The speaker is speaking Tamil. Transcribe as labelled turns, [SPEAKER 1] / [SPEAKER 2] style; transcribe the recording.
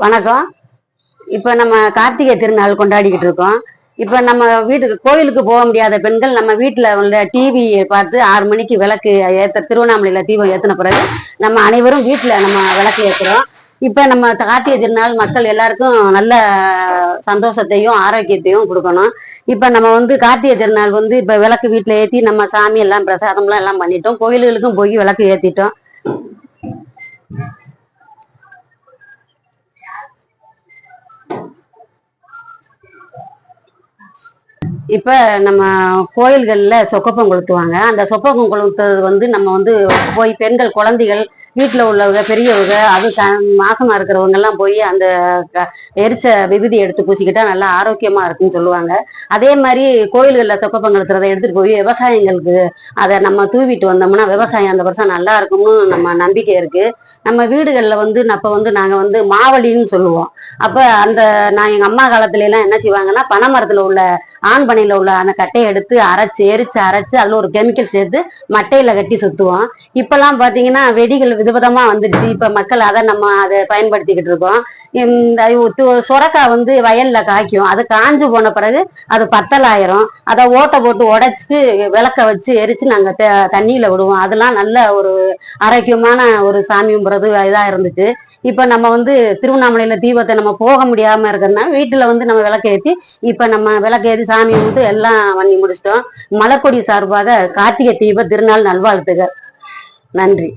[SPEAKER 1] வணக்கம். இப்போ நம்ம கார்த்திகை திருநாள் கொண்டாடிக்கிட்டு இருக்கோம். இப்போ நம்ம வீட்டுக்கு கோயிலுக்கு போக முடியாத பெண்கள் நம்ம வீட்டில் உள்ள டிவியை பார்த்து ஆறு மணிக்கு விளக்கு ஏற்ற திருவண்ணாமலையில் தீபம் ஏற்றின பிறகு நம்ம அனைவரும் வீட்டில் நம்ம விளக்கு ஏற்றுறோம் இப்போ நம்ம கார்த்திகை திருநாள் மக்கள் எல்லாருக்கும் நல்ல சந்தோஷத்தையும் ஆரோக்கியத்தையும் கொடுக்கணும். இப்போ நம்ம வந்து கார்த்திகை திருநாள் வந்து இப்போ விளக்கு வீட்டுல ஏற்றி நம்ம சாமி எல்லாம் பிரசாதம்லாம் எல்லாம் பண்ணிட்டோம். கோயில்களுக்கும் போய் விளக்கு ஏத்திட்டோம். இப்ப நம்ம கோயில்கள்ல சொக்கப்பம் கொளுத்துவாங்க. அந்த சொப்பகம் கொளுத்துறது வந்து நம்ம வந்து போய் பெண்கள் குழந்தைகள் வீட்டில் உள்ளவங்க பெரியவங்க அது க- இருக்கிறவங்கெல்லாம் போய் அந்த க- எரிச்ச விபூதி எடுத்து பூசிக்கிட்டால் நல்லா ஆரோக்கியமாக இருக்குன்னு சொல்லுவாங்க. அதே மாதிரி கோயில்களில் சொக்கப்பம் எடுத்துகிட்டு போய் விவசாயிங்களுக்கு அதை நம்ம தூவிட்டு வந்தோம்னா விவசாயம் அந்த வருஷம் நல்லா இருக்கும்னு நம்ம நம்பிக்கை இருக்கு. நம்ம வீடுகளில் வந்து அப்போ வந்து நாங்கள் வந்து மாவலின்னு சொல்லுவோம். அப்போ அந்த நான் எங்கள் அம்மா காலத்துலலாம் என்ன செய்வாங்கன்னா பனைமரத்தில் உள்ள ஆண் பனையில் உள்ள அந்த கட்டையை எடுத்து அரைச்சு எரிச்சு அரைச்சி அதில் ஒரு கெமிக்கல் சேர்த்து மட்டையில் கட்டி சுற்றுவோம் இப்போல்லாம் பார்த்தீங்கன்னா வெடிகள் விதவிதமா வந்துடுச்சு. இப்போ மக்கள் அதை நம்ம அதை பயன்படுத்திக்கிட்டு இருக்கோம். இந்த சுரக்காய் வந்து வயல்ல காய்க்கும். அது காஞ்சு போன பிறகு அது பத்தலாயிரம். அதை ஓட்டை போட்டு உடைச்சிட்டு விளக்க வச்சு எரிச்சு நாங்கள் தண்ணியில் விடுவோம். அதெல்லாம் நல்ல ஒரு ஆரோக்கியமான ஒரு சாமி கும்பிட்றது இதாக இருந்துச்சு. இப்போ நம்ம வந்து திருவண்ணாமலையில் தீபத்தை நம்ம போக முடியாமல் இருக்கிறதுனா வீட்டில் வந்து நம்ம விளக்கேற்றி இப்போ நம்ம விளக்கேற்றி சாமி கும்பிட்டு எல்லாம் பண்ணி முடிச்சிட்டோம். மலர்கொடி சார்பாக கார்த்திகை தீப திருநாள் நல்வாழ்த்துகள். நன்றி.